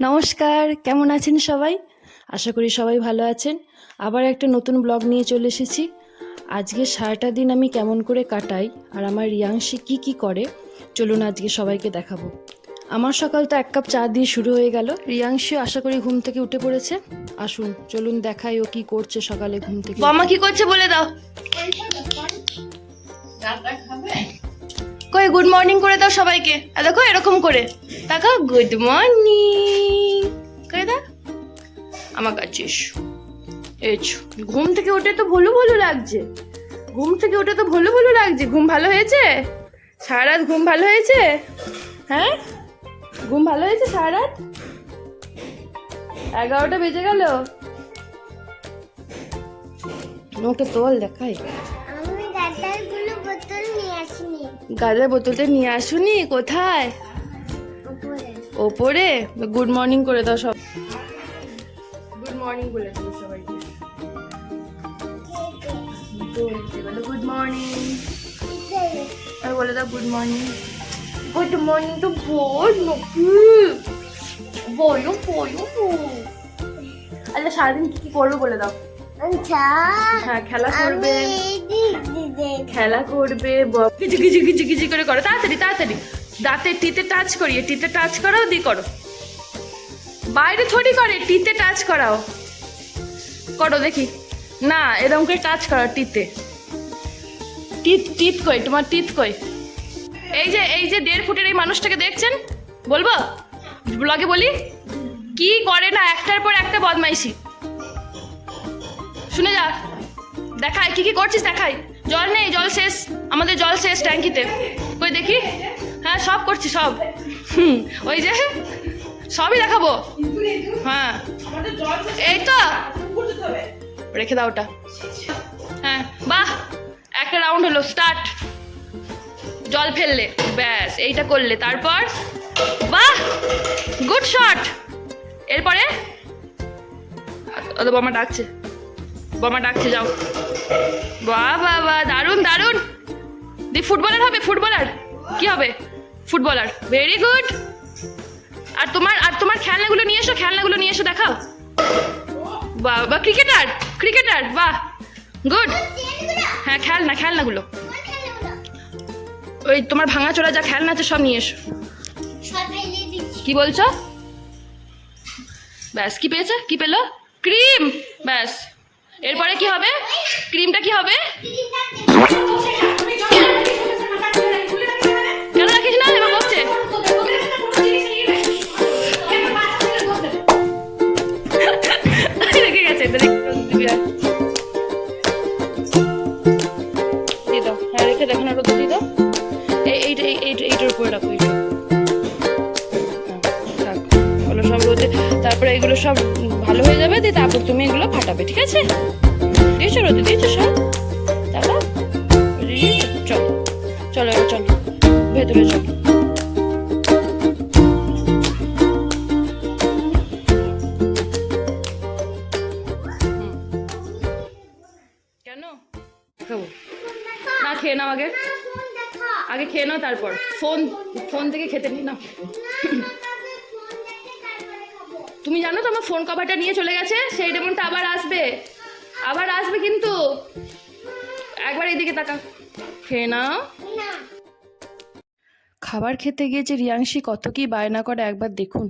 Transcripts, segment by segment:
নমস্কার কেমন আছেন সবাই? আশা করি সবাই ভালো আছেন। আবার একটা নতুন ব্লগ নিয়ে চলে এসেছি। আজকে সারাটা দিন আমি কেমন করে কাটাই আর আমার রিয়াংশি কি কি করে চলুন আজকে সবাইকে দেখাবো। আমার সকাল তো এক কাপ চা দিয়ে শুরু হয়ে গেল। রিয়াংশিও আশা করি ঘুম থেকে উঠে পড়েছে। আসুন চলুন দেখাই ও কি করছে সকালে ঘুম থেকে মামা কি করছে বলে দাও। কই গুড মর্নিং করে দাও সবাইকে। আর দেখো, এরকম করে। দেখো গুড মর্নিং করে দাও। আমার কাছে এসো। এসো ঘুম থেকে উঠে তো ভুলু ভুলু লাগছে। ঘুম থেকে উঠে তো ভুলু ভুলু লাগছে। ঘুম ভালো হয়েছে? সারা রাত ঘুম ভালো হয়েছে? হ্যাঁ? ঘুম ভালো হয়েছে সারা রাত এগারোটা বেজে গেল। ওটা তোল দেখাই। গালের বোতলটা নিয়ে আসুনি কোথায়? ওপরে? গুড মর্নিং করে দাও সব। গুড মর্নিং বলে দিও সবাইকে। গুড মর্নিং আর বলে দাও গুড মর্নিং গুড মর্নিং তো বল নাকি? বলো বলো আচ্ছা সারাদিন কি কি করবে বলে দাও। আচ্ছা হ্যাঁ খেলা করবে। খেলা করবে কিছু কিছু কিছু কিছু করে করো, তাড়াতাড়ি তাড়াতাড়ি। দাঁতে টিতে টাচ করিয়ে, টিতে টাচ করাও দি করো। বাইরে থোড়ি করে, টিতে টাচ করাও। করো দেখি। না, এরকম করে টাচ করো টিতে। টিত টিত কই, তোমার টিত কই? এই যে এই যে দেড় ফুটের এই মানুষটাকে দেখছেন? বলব? ব্লগে বলি? কি করে না, একটার পর একটা বদমাইশি। শুনে যা। দেখাই, কি কি করছিস, দেখাই। জল নেই, জল শেষ। আমাদের জল শেষ ট্যাঙ্কিতে। কই দেখি? হ্যাঁ সব করছি, সব। হুম, ওই যে, সবই দেখাবো। হ্যাঁ। এই তো। রেখে দাও ওটা। হ্যাঁ বাহ, একটা রাউন্ড হলো স্টার্ট জল ফেললে, ব্যাস, এইটা করলে। তারপর, বাহ গুড শট এরপরে বাবা ডাকছে। বাবা ডাকছে, যাও। বাহ বাহ বাহ, দারুণ দারুণ। দি ফুটবলার হবে, ফুটবলার। কি হবে? ফুটবলার। ভেরি গুড আর তোমার আর তোমার খেলনাগুলো নিয়ে এসো, খেলনাগুলো নিয়ে এসো, দেখাও। বাহ বা ক্রিকেটার ক্রিকেটার, বাহ। গুড হ্যাঁ খেলনা, খেলনাগুলো। ওই তোমার ভাঙাচোরা যা খেলনা আছে, সব নিয়ে এসো। কি বলছো? ব্যাস, কি পেয়েছে? কি পেল? ক্রিম। ব্যাস। এরপরে কি হবে? ক্রিমটা কি হবে? কেন রাখিস না? এবার বসছে রেখে গেছে সব ভালো হয়ে যাবে দিয়ে তারপর তুমি এগুলো ফাটাবে ঠিক আছে? দিয়েছ রোদে দিয়েছ সব? তারপর চলো চলো চলো ভেতরে চলো। কেন? না খেয়ে নাও আগে। আগে খেয়ে নাও তারপর। ফোন ফোন থেকে খেতে নি নাও তুমি জানো তো আমার ফোন কভারটা নিয়ে চলে গেছে? সেই ডেমনটা আবার আসবে। আবার আসবে কিন্তু। একবার এদিকে তাকা খেয়ে নাও। খাবার খেতে গিয়ে যে রিয়াংশি কত কি বায়না করে একবার দেখুন।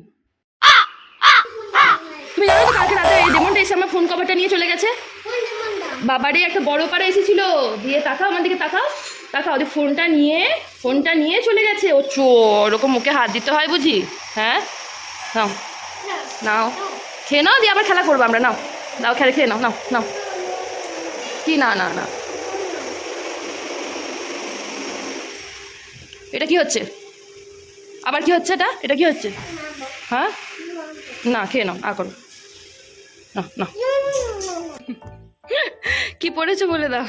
তুমি জানো তো কালকে রাতে এই ডেমনটা এসে আমার ফোন কভারটা নিয়ে চলে গেছে? বাবারই একটা বড় পাড়া এসেছিল। দিয়ে তাকাও আমার দিকে তাকাও। তাকাও ওদের ফোনটা নিয়ে ফোনটা নিয়ে চলে গেছে। ও চোর ওরকম মুখে হাত দিতে হয় বুঝি? হ্যাঁ? নাও। নাও। খেয়ে নাও, দিয়ে আবার খেলা করব আমরা, নাও। নাও, খেলে খেয়ে নাও নাও নাও। কি না না না। এটা কি হচ্ছে? আবার কি হচ্ছে এটা? এটা কি হচ্ছে? হ্যাঁ? না, খেয়ে নাও, আ করো। না কি পরেছো বলে দাও?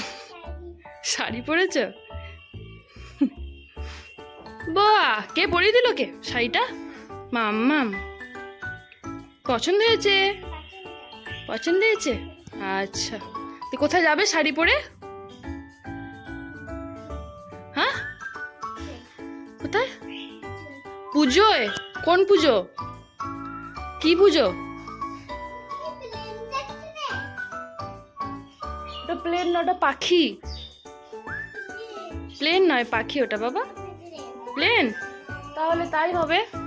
শাড়ি পরেছো? বা কে পরিয়ে দিল কে? শাড়িটা? মাম্মাম। পছন্দ হয়েছে? পছন্দ হয়েছে? আচ্ছা। তুই কোথায় যাবে শাড়ি পরে? হ্যাঁ? কোথায়? পুজোয়? কোন পুজো? কি পুজো? প্লেন না ওটা পাখি। প্লেন নয়, পাখি ওটা বাবা। প্লেন? তাহলে তাই হবে।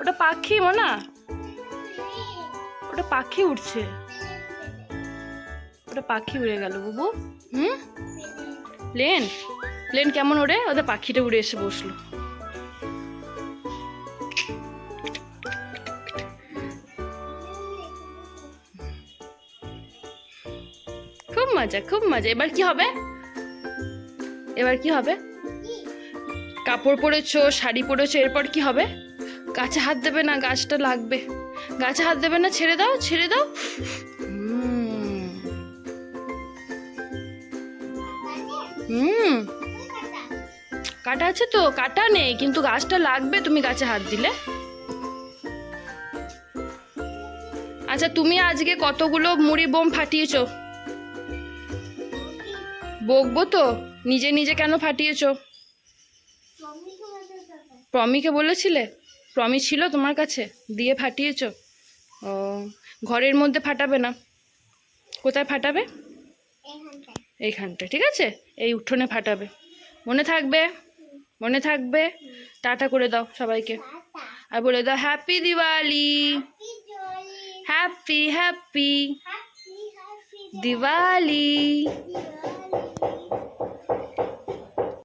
ওটা পাখি, মনা? ওটা পাখি উঠছে ওটা পাখি উড়ে গেল, বুবু। হুম? প্লেন প্লেন কেমন ওড়ে ওদের পাখিটা উড়ে এসে বসল। খুব মজা খুব মজা। এবার কি হবে? এবার কি হবে? কাপড় পরেছো, শাড়ি পরেছো, এরপর কি হবে? গাছে হাত দেবে না গাছটা লাগবে। গাছে হাত দেবে না ছেড়ে দাও ছেড়ে দাও। হুম। কাটা আছে তো কাটা নেই কিন্তু গাছটা লাগবে তুমি গাছে হাত দিলে। আচ্ছা তুমি আজকে কতগুলো মুড়ি বোম ফাটিয়েছো? বকবো তো নিজে নিজে কেন ফাটিয়েছো? প্রমিকে বলেছিলে? প্রমি ছিল তোমার কাছে? দিয়ে ফাটিয়েছ? ও ঘরের মধ্যে ফাটাবে না। কোথায় ফাটাবে? এইখানটা ঠিক আছে? এই উঠোনে ফাটাবে। মনে থাকবে? মনে থাকবে? টাটা করে দাও সবাইকে। আর বলে দাও happy Diwali happy happy Diwali